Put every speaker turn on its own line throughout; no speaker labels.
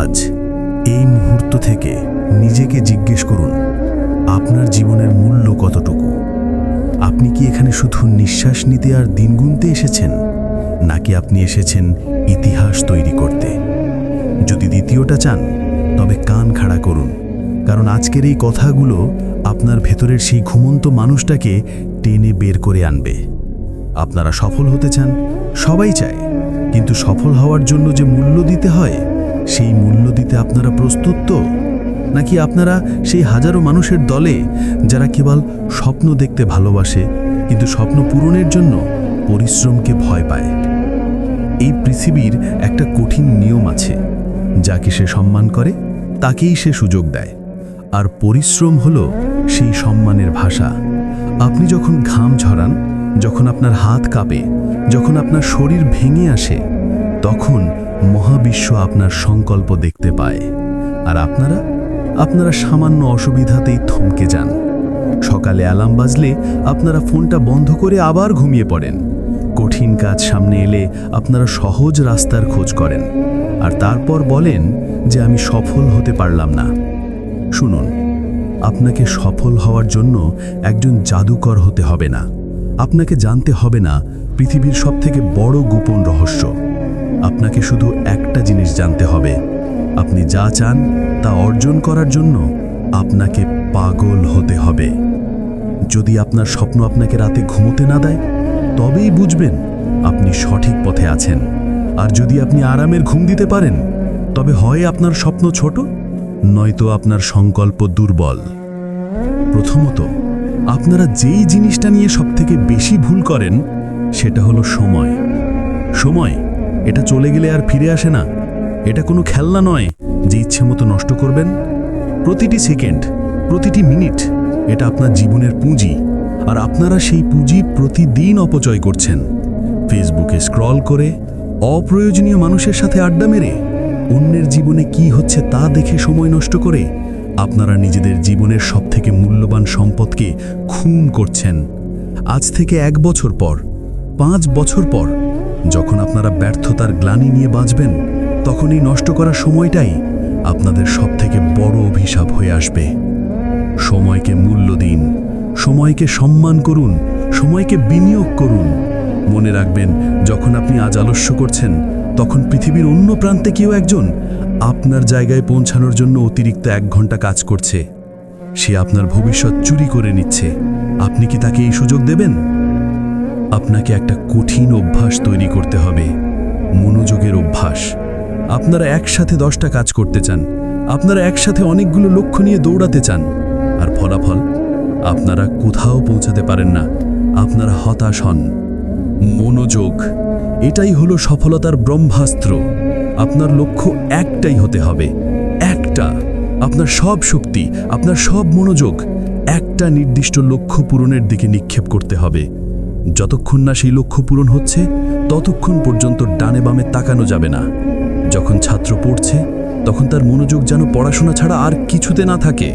আজ এই মুহূর্ত থেকে নিজেকে জিজ্ঞেস করুন, আপনার জীবনের মূল্য কতটুকু? আপনি কি এখানে শুধু নিঃশ্বাস নিতে আর দিন গুনতে এসেছেন, নাকি আপনি এসেছেন ইতিহাস তৈরি করতে? যদি দ্বিতীয়টা চান, তবে কান খাড়া করুন, কারণ আজকের এই কথাগুলো আপনার ভেতরের সেই ঘুমন্ত মানুষটাকে টেনে বের করে আনবে। আপনারা সফল হতে চান, সবাই চায়, কিন্তু সফল হওয়ার জন্য যে মূল্য দিতে হয় সেই মূল্য দিতে আপনারা প্রস্তুত তো? নাকি আপনারা সেই হাজারো মানুষের দলে, যারা কেবল স্বপ্ন দেখতে ভালোবাসে, কিন্তু স্বপ্ন পূরণের জন্য পরিশ্রমকে ভয় পায়? এই পৃথিবীর একটা কঠিন নিয়ম আছে, যাকে সে সম্মান করে, তাকেই সে সুযোগ দেয়। আর পরিশ্রম হলো সেই সম্মানের ভাষা। আপনি যখন ঘাম ঝরান, যখন আপনার হাত কাঁপে, যখন আপনার শরীর ভেঙে আসে, তখন মহাবিশ্ব আপনার সংকল্প দেখতে পায়। আর আপনারা? আপনারা সামান্য অসুবিধাতেই থমকে যান। সকালে অ্যালার্ম বাজলে আপনারা ফোনটা বন্ধ করে আবার ঘুমিয়ে পড়েন। কঠিন কাজ সামনে এলে আপনারা সহজ রাস্তার খোঁজ করেন। আর তারপর বলেন যে আমি সফল হতে পারলাম না। শুনুন, আপনাকে সফল হওয়ার জন্য একজন জাদুকর হতে হবে না। আপনাকে জানতে হবে না পৃথিবীর সবথেকে বড় গোপন রহস্য। আপনাকে শুধু একটা জিনিস জানতে হবে। আপনি যা চান তা অর্জন করার জন্য আপনাকে পাগল হতে হবে। যদি আপনার স্বপ্ন আপনাকে রাতে ঘুমোতে না দেয়, তবেই বুঝবেন আপনি সঠিক পথে আছেন। আর যদি আপনি আরামের ঘুম দিতে পারেন, তবে হয় আপনার স্বপ্ন ছোট, নয়তো আপনার সংকল্প দুর্বল। প্রথমত, আপনারা যেই জিনিসটা নিয়ে সবথেকে বেশি ভুল করেন, সেটা হলো সময়। সময় এটা চলে গেলে আর ফিরে আসে না। এটা কোনো খেলনা নয়, যে ইচ্ছে মতো নষ্ট করবেন। প্রতিটি সেকেন্ড, প্রতিটি মিনিট, এটা আপনার জীবনের পুঁজি। আর আপনারা সেই পুঁজি প্রতিদিন অপচয় করছেন। ফেসবুকে স্ক্রল করে অপ্রয়োজনীয় মানুষের সাথে আড্ডা মেরে অন্যের জীবনে কি হচ্ছে তা দেখে সময় নষ্ট করে আপনারা নিজেদের জীবনের সবথেকে মূল্যবান সম্পদকে খুন করছেন। আজ থেকে এক বছর পর, পাঁচ বছর পর যখন আপনারা ব্যর্থতার গ্লানি নিয়ে বাঁচবেন তখন এই নষ্ট করা সময়টাই আপনাদের সবথেকে বড় অভিশাপ হয়ে আসবে। সময়কে মূল্য দিন, সময়কে সম্মান করুন, সময়কে বিনিয়োগ করুন। মনে রাখবেন, যখন আপনি আজ আলস্য করছেন, তখন পৃথিবীর অন্য প্রান্তে কেউ একজন আপনার জায়গায় পৌঁছানোর জন্য অতিরিক্ত এক ঘণ্টা কাজ করছে। সে আপনার ভবিষ্যৎ চুরি করে নিচ্ছে। আপনি কি তাকে এই সুযোগ দেবেন? আপনাকে একটা কঠিন অভ্যাস তৈরি করতে হবে। মনোযোগের অভ্যাস। আপনারা একসাথে দশটা কাজ করতে চান। আপনারা একসাথে অনেকগুলো লক্ষ্য নিয়ে দৌড়াতে চান। আর ফলাফল? আপনারা কোথাও পৌঁছাতে পারেন না। আপনারা হতাশ হন। মনোযোগ। এটাই হলো সফলতার ব্রহ্মাস্ত্র। আপনার লক্ষ্য একটাই হতে হবে। একটা। আপনার সব শক্তি, আপনার সব মনোযোগ, একটা নির্দিষ্ট লক্ষ্য পূরণের দিকে নিক্ষেপ করতে হবে। যতক্ষণ না সেই লক্ষ্য পূরণ হচ্ছে, ততক্ষণ পর্যন্ত ডানে বামে তাকানো যাবে না। যখন ছাত্র পড়ছে, তখন তার মনোযোগ যেন পড়াশোনা ছাড়া আর কিছুতে না থাকে।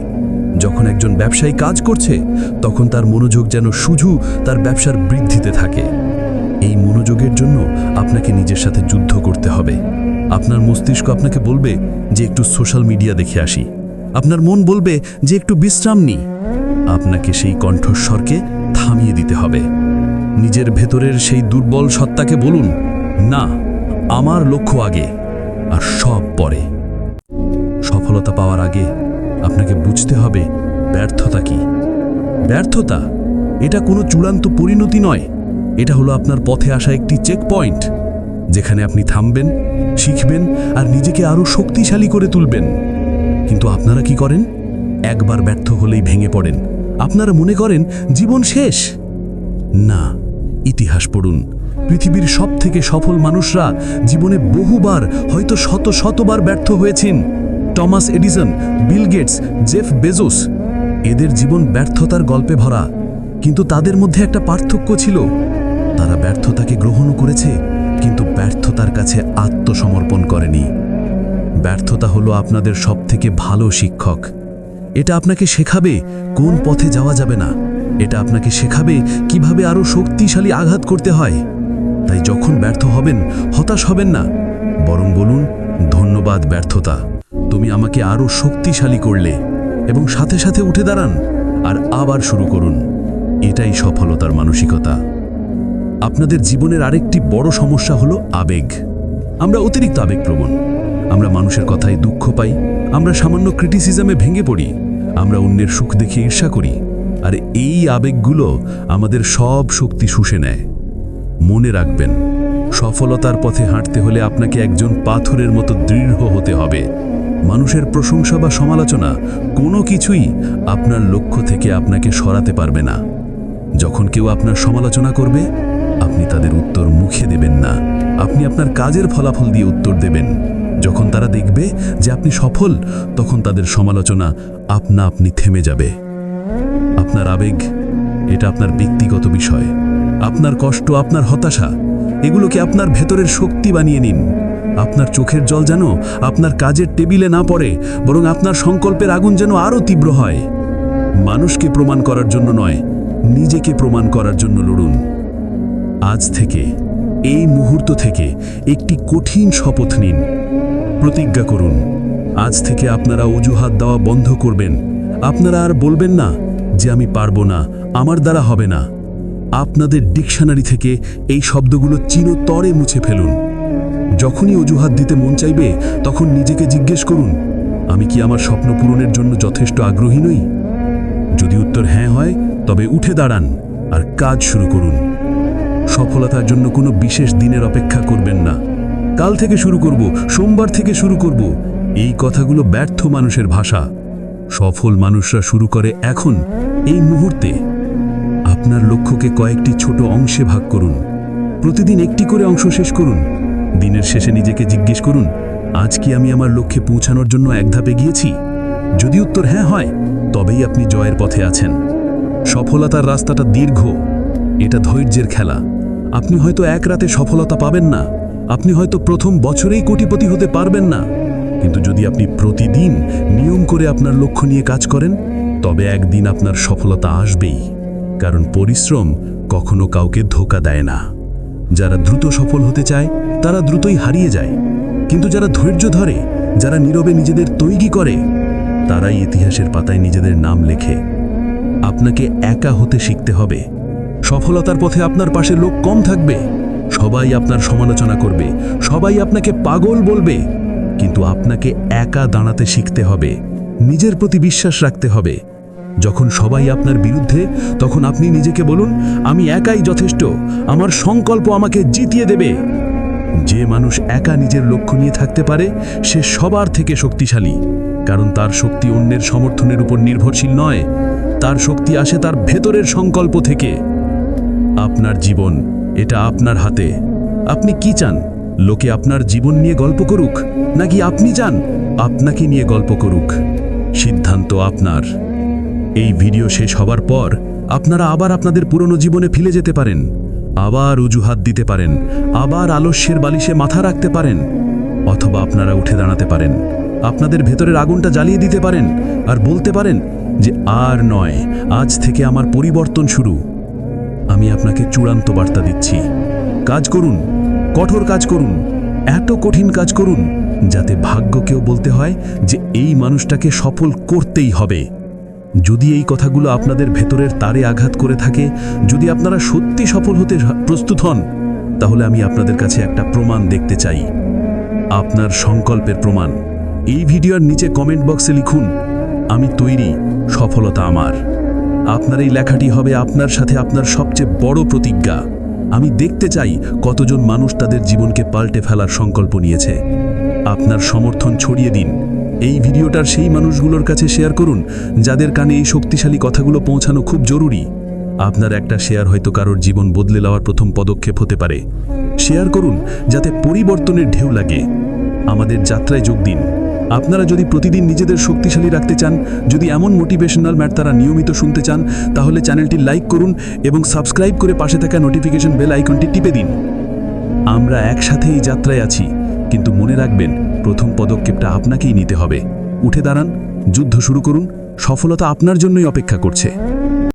যখন একজন ব্যবসায়ী কাজ করছে, তখন তার মনোযোগ যেন শুধু তার ব্যবসার বৃদ্ধিতে থাকে। এই মনোযোগের জন্য আপনাকে নিজের সাথে যুদ্ধ করতে হবে। আপনার মস্তিষ্ক আপনাকে বলবে যে একটু সোশ্যাল মিডিয়া দেখে আসি। আপনার মন বলবে যে একটু বিশ্রাম নিই। আপনাকে সেই কণ্ঠস্বরকে থামিয়ে দিতে হবে। নিজের ভেতরের সেই দুর্বল সত্তাকে বলুন, না, আমার লক্ষ্য আগে, আর সব পরে। সফলতা পাওয়ার আগে আপনাকে বুঝতে হবে ব্যর্থতা কি। ব্যর্থতা, এটা কোনো চূড়ান্ত পরিণতি নয়। এটা হলো আপনার পথে আসা একটি চেক পয়েন্ট যেখানে আপনি থামবেন, শিখবেন, আর নিজেকে আরও শক্তিশালী করে তুলবেন। কিন্তু আপনারা কি করেন? একবার ব্যর্থ হলেই ভেঙে পড়েন। আপনারা মনে করেন, জীবন শেষ? না ইতিহাস পড়ুন। পৃথিবীর সব থেকে সফল মানুষরা জীবনে বহুবার, হয়তো শত শতবার ব্যর্থ হয়েছেন। Thomas Edison, Bill Gates, Jeff Bezos, এদের জীবন ব্যর্থতার গল্পে ভরা। কিন্তু তাদের মধ্যে একটা পার্থক্য ছিল। তারা ব্যর্থতাকে গ্রহণও করেছে, কিন্তু ব্যর্থতার কাছে আত্মসমর্পণ করেনি। ব্যর্থতা হলো আপনাদের সবথেকে ভালো শিক্ষক। এটা আপনাকে শেখাবে কোন পথে যাওয়া যাবে না। এটা আপনাকে শেখাবে কীভাবে আরও শক্তিশালী আঘাত করতে হয়। তাই যখন ব্যর্থ হবেন, হতাশ হবেন না। বরং বলুন, ধন্যবাদ ব্যর্থতা। তুমি আমাকে আরও শক্তিশালী করলে এবং সাথে সাথে উঠে দাঁড়ান আর আবার শুরু করুন। এটাই সফলতার মানসিকতা। আপনাদের জীবনের আরেকটি বড় সমস্যা হলো আবেগ। আমরা অতিরিক্ত আবেগপ্রবণ। আমরা মানুষের কথায় দুঃখ পাই, আমরা সামান্য ক্রিটিসিজমে ভেঙে পড়ি, আমরা অন্যের সুখ দেখে ঈর্ষা করি। আর এই আবেগগুলো আমাদের সব শক্তি শুষে নেয়। মনে রাখবেন, সফলতার পথে হাঁটতে হলে আপনাকে একজন পাথরের মতো দৃঢ় হতে হবে। মানুষের প্রশংসা বা সমালোচনা কোনো কিছুই আপনার লক্ষ্য থেকে আপনাকে সরাতে পারবে না। যখন কেউ আপনার সমালোচনা করবে, আপনি তাদের উত্তর মুখে দেবেন না। আপনি আপনার কাজের ফলাফল দিয়ে উত্তর দেবেন। যখন তারা দেখবে যে আপনি সফল, তখন তাদের সমালোচনা আপনা আপনি থেমে যাবে। আপনার আবেগ, এটা আপনার ব্যক্তিগত বিষয়। আপনার কষ্ট, আপনার হতাশা, এগুলোকে আপনার ভেতরের শক্তি বানিয়ে নিন। আপনার চোখের জল যেন আপনার কাজের টেবিলে না পড়ে, বরং আপনার সংকল্পের আগুন যেন আরও তীব্র হয়। মানুষকে প্রমাণ করার জন্য নয়, নিজেকে প্রমাণ করার জন্য লড়ুন। আজ থেকে, এই মুহূর্ত থেকে একটি কঠিন শপথ নিন। প্রতিজ্ঞা করুন, আজ থেকে আপনারা অজুহাত দেওয়া বন্ধ করবেন। আপনারা আর বলবেন না যে আমি পারব না, আমার দ্বারা হবে না। আপনাদের ডিকশনারি থেকে এই শব্দগুলো চিরতরে মুছে ফেলুন। যখনই অজুহাত দিতে মন চাইবে, তখন নিজেকে জিজ্ঞেস করুন, আমি কি আমার স্বপ্ন পূরণের জন্য যথেষ্ট আগ্রহী নই? যদি উত্তর হ্যাঁ হয়, তবে উঠে দাঁড়ান আর কাজ শুরু করুন। সফলতার জন্য কোনো বিশেষ দিনের অপেক্ষা করবেন না। কাল থেকে শুরু করব, সোমবার থেকে শুরু করব। এই কথাগুলো ব্যর্থ মানুষের ভাষা। সফল মানুষরা শুরু করে এখন, এই মুহূর্তে আপনার লক্ষ্যকে কয়েকটি ছোট অংশে ভাগ করুন। প্রতিদিন একটি করে অংশ শেষ করুন। দিনের শেষে নিজেকে জিজ্ঞেস করুন, আজ কি আমি আমার লক্ষ্যে পৌঁছানোর জন্য এক ধাপে গিয়েছি? যদি উত্তর হ্যাঁ হয়, তবেই আপনি জয়ের পথে আছেন। সফলতার রাস্তাটা দীর্ঘ, এটা ধৈর্যের খেলা। আপনি হয়তো এক রাতে সফলতা পাবেন না, আপনি হয়তো প্রথম বছরেই কোটিপতি হতে পারবেন না। কিন্তু যদি আপনি প্রতিদিন নিয়ম করে আপনার লক্ষ্য নিয়ে কাজ করেন, তবে একদিন আপনার সফলতা আসবেই, কারণ পরিশ্রম কখনো কাউকে ধোকা দেয় না। যারা দ্রুত সফল হতে চায়, তারা দ্রুতই হারিয়ে যায়। কিন্তু যারা ধৈর্য ধরে, যারা নীরবে নিজেদের তৈরি করে, তারাই ইতিহাসের পাতায় নিজেদের নাম লেখে। আপনাকে একা হতে শিখতে হবে। সফলতার পথে আপনার পাশে লোক কম থাকবে। সবাই আপনার সমালোচনা করবে। সবাই আপনাকে পাগল বলবে। কিন্তু আপনাকে একা দাঁড়াতে শিখতে হবে, নিজের প্রতি বিশ্বাস রাখতে হবে। যখন সবাই আপনার বিরুদ্ধে, তখন আপনি নিজেকে বলুন, আমি একাই যথেষ্ট, আমার সংকল্প আমাকে জিতিয়ে দেবে। যে মানুষ একা নিজের লক্ষ্য নিয়ে থাকতে পারে, সে সবার থেকে শক্তিশালী। কারণ তার শক্তি অন্যের সমর্থনের উপর নির্ভরশীল নয়, তার শক্তি আসে তার ভেতরের সংকল্প থেকে। আপনার জীবন, এটা আপনার হাতে। আপনি কি চান? লোকে আপনার জীবন নিয়ে গল্প করুক, নাকি আপনি যান, আপনাকে নিয়ে গল্প করুক। সিদ্ধান্ত আপনার। এই ভিডিও শেষ হবার পর আপনারা আবার আপনাদের পুরনো জীবনে ফিরে যেতে পারেন, আবার অজুহাত দিতে পারেন, আবার আলস্যের বালিশে মাথা রাখতে পারেন, অথবা আপনারা উঠে দাঁড়াতে পারেন, আপনাদের ভেতরের আগুনটা জ্বালিয়ে দিতে পারেন, আর বলতে পারেন যে, আর নয়, আজ থেকে আমার পরিবর্তন শুরু। আমি আপনাকে চূড়ান্ত বার্তা দিচ্ছি। কাজ করুন কঠোর কাজ করুন, এত কঠিন কাজ করুন, যাতে ভাগ্যকেও বলতে হয় যে এই মানুষটাকে সফল করতেই হবে। যদি এই কথাগুলো আপনাদের ভেতরের তারে আঘাত করে থাকে, যদি আপনারা সত্যি সফল হতে প্রস্তুত হন, তাহলে আমি আপনাদের কাছে একটা প্রমাণ দেখতে চাই। আপনার সংকল্পের প্রমাণ। এই ভিডিওর নিচে কমেন্ট বক্সে লিখুন, আমি তৈরি, সফলতা আমার। আপনার এই লেখাটি হবে আপনার সাথে আপনার সবচেয়ে বড় প্রতিজ্ঞা। আমি দেখতে চাই কতজন মানুষ তাদের জীবনকে পাল্টে ফেলার সংকল্প নিয়েছে। আপনার সমর্থন ছড়িয়ে দিন। এই ভিডিওটার সেই মানুষগুলোর কাছে শেয়ার করুন, যাদের কানে এই শক্তিশালী কথাগুলো পৌঁছানো খুব জরুরি। আপনার একটা শেয়ার হয়তো কারোর জীবন বদলে নেওয়ার প্রথম পদক্ষেপ হতে পারে। শেয়ার করুন, যাতে পরিবর্তনের ঢেউ লাগে। আমাদের যাত্রায় যোগ দিন। আপনারা যদি প্রতিদিন নিজেদের শক্তিশালী রাখতে চান, যদি এমন মোটিভেশনাল ম্যাট তারা নিয়মিত শুনতে চান, তাহলে চ্যানেলটি লাইক করুন এবং সাবস্ক্রাইব করে পাশে থাকা নোটিফিকেশন বেল আইকনটি টিপে দিন। আমরা একসাথে এই যাত্রায় আছি, কিন্তু মনে রাখবেন, প্রথম পদক্ষেপটা আপনাকেই নিতে হবে। উঠে দাঁড়ান, যুদ্ধ শুরু করুন, সফলতা আপনার জন্যই অপেক্ষা করছে।